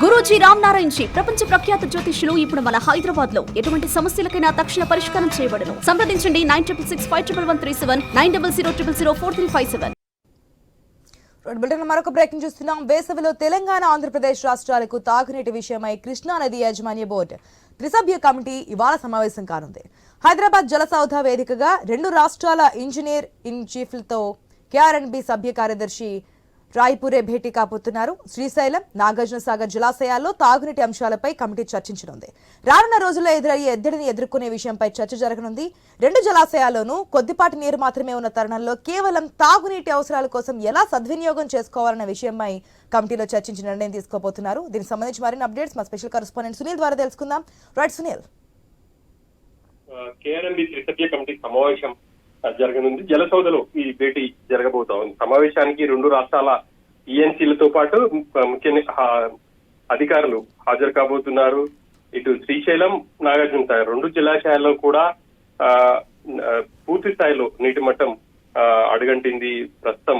Guruji Ram Narayan G ప్రపంచ ప్రఖ్యాత జ్యోతిష్యులు ఇప్పుడు మన హైదరాబాద్లో ఎటువంటి సమస్యలకైనా తక్షణ పరిష్కారం చేయబడను. సంప్రదించండి nine triple six five triple one three seven nine double zero triple zero four three five seven. మరొక బ్రేకింగ్ చూస్తున్నాం. వేసవిలో తెలంగాణ ఆంధ్రప్రదేశ్ రాష్ట్రాలకు తాగునీటి విషయమై కృష్ణా నది యాజమాన్య బోర్డు త్రిసభ్య కమిటీ ఇవాళ సమావేశం కానుంది. హైదరాబాద్ జలసౌధ వేదికగా రెండు రాష్ట్రాల ఇంజనీర్ ఇన్ చీఫ్లతో కేఆర్ఎన్బి సభ్య కార్యదర్శి రాయ్పూరే భేటీ కాబోతున్నారు. శ్రీశైలం నాగార్జునసాగర్ జలాశయాల్లో తాగునీటి అంశాలపై కమిటీ చర్చించనుంది. రానున్న రోజుల్లో ఎదురయ్యే ఎద్దడిని ఎదుర్కొనే విషయంపై చర్చ జరగనుంది. రెండు జలాశయాల్లోనూ కొద్దిపాటి నీరు మాత్రమే ఉన్న తరుణంలో కేవలం తాగునీటి అవసరాల కోసం ఎలా సద్వినియోగం చేసుకోవాలన్న విషయంపై కమిటీలో చర్చించి నిర్ణయం తీసుకోబోతున్నారు. దీనికి సంబంధించి మరిన్ని అప్డేట్స్ మా స్పెషల్ కరెస్పాండెంట్ సునీల్ ద్వారా తెలుసుకుందాం. రైట్ సునీల్. కేఆర్ఎంబి త్రిసభ్య కమిటీ సమావేశం జరగనుంది. జలసౌధలో ఈ భేటీ జరగబోతా ఉంది సమావేశానికి రెండు రాష్ట్రాల ఈఎన్సీలతో పాటు ముఖ్య అధికారులు హాజరు కాబోతున్నారు. ఇటు శ్రీశైలం నాగార్జున సాగర్ రెండు జలాశయాల్లో కూడా ఆ, పూర్తి స్థాయిలో నీటి మట్టం ఆ, అడుగంటింది. ప్రస్తుతం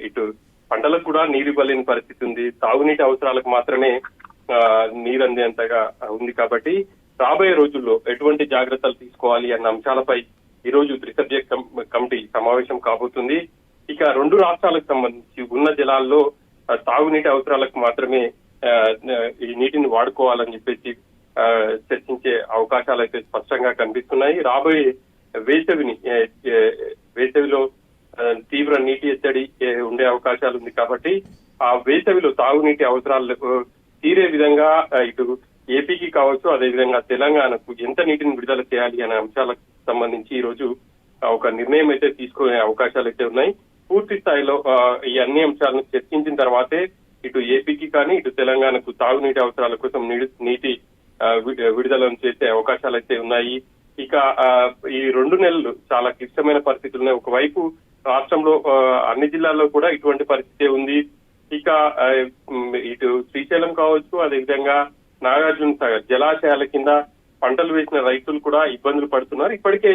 ఇటు పంటలకు కూడా నీరు ఇవ్వలేని పరిస్థితి ఉంది. తాగునీటి అవసరాలకు మాత్రమే ఆ, నీరు అందేంతగా ఉంది కాబట్టి రాబోయే రోజుల్లో ఎటువంటి జాగ్రత్తలు తీసుకోవాలి అన్న అంశాలపై ఈ రోజు త్రిసభ్య కమిటీ సమావేశం కాబోతుంది. ఇక రెండు రాష్ట్రాలకు సంబంధించి ఉన్న జలాల్లో తాగునీటి అవసరాలకు మాత్రమే ఈ నీటిని వాడుకోవాలని చెప్పేసి చర్చించే అవకాశాలు అయితే స్పష్టంగా కనిపిస్తున్నాయి. రాబోయే వేసవిని వేసవిలో తీవ్ర నీటి ఎత్తడి ఉండే అవకాశాలు ఉంది కాబట్టి ఆ వేసవిలో తాగునీటి అవసరాలు తీరే విధంగా ఇటు ఏపీకి కావచ్చు అదేవిధంగా తెలంగాణకు ఎంత నీటిని విడుదల చేయాలి అనే అంశాలకు సంబంధించి ఈ రోజు ఒక నిర్ణయం అయితే తీసుకునే అవకాశాలు అయితే ఉన్నాయి. పూర్తి స్థాయిలో ఈ అన్ని అంశాలను చర్చించిన తర్వాతే ఇటు ఏపీకి కానీ ఇటు తెలంగాణకు తాగునీటి అవసరాల కోసం నీటి- విడుదలను చేసే అవకాశాలు అయితే ఉన్నాయి. ఇక ఈ రెండు నెలలు చాలా క్లిష్టమైన పరిస్థితులు ఉన్నాయి. ఒకవైపు రాష్ట్రంలో ఆ, అన్ని జిల్లాల్లో కూడా ఇటువంటి పరిస్థితి ఉంది. ఇక ఇటు శ్రీశైలం కావచ్చు అదేవిధంగా నాగార్జున సాగర్ జలాశయాల కింద పంటలు వేసిన రైతులు కూడా ఇబ్బందులు పడుతున్నారు. ఇప్పటికే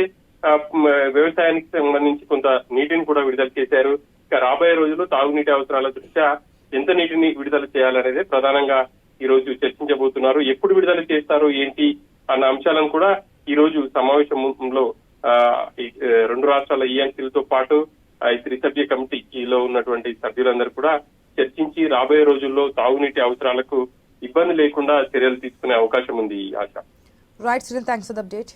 వ్యవసాయానికి సంబంధించి కొంత నీటిని కూడా విడుదల చేశారు. ఇక రాబోయే రోజుల్లో తాగునీటి అవసరాల దృష్ట్యా ఎంత నీటిని విడుదల చేయాలనేది ప్రధానంగా ఈ రోజు చర్చించబోతున్నారు. ఎప్పుడు విడుదల చేస్తారు ఏంటి అన్న అంశాలను కూడా ఈ రోజు సమావేశంలో ఆ, రెండు రాష్ట్రాల ఈఎన్సీలతో పాటు ఈ త్రిసభ్య కమిటీలో ఉన్నటువంటి సభ్యులందరూ కూడా చర్చించి రాబోయే రోజుల్లో తాగునీటి అవసరాలకు ఇబ్బంది లేకుండా చర్యలు తీసుకునే అవకాశం ఉంది ఈ ఆశ. Right Sunil thanks for the update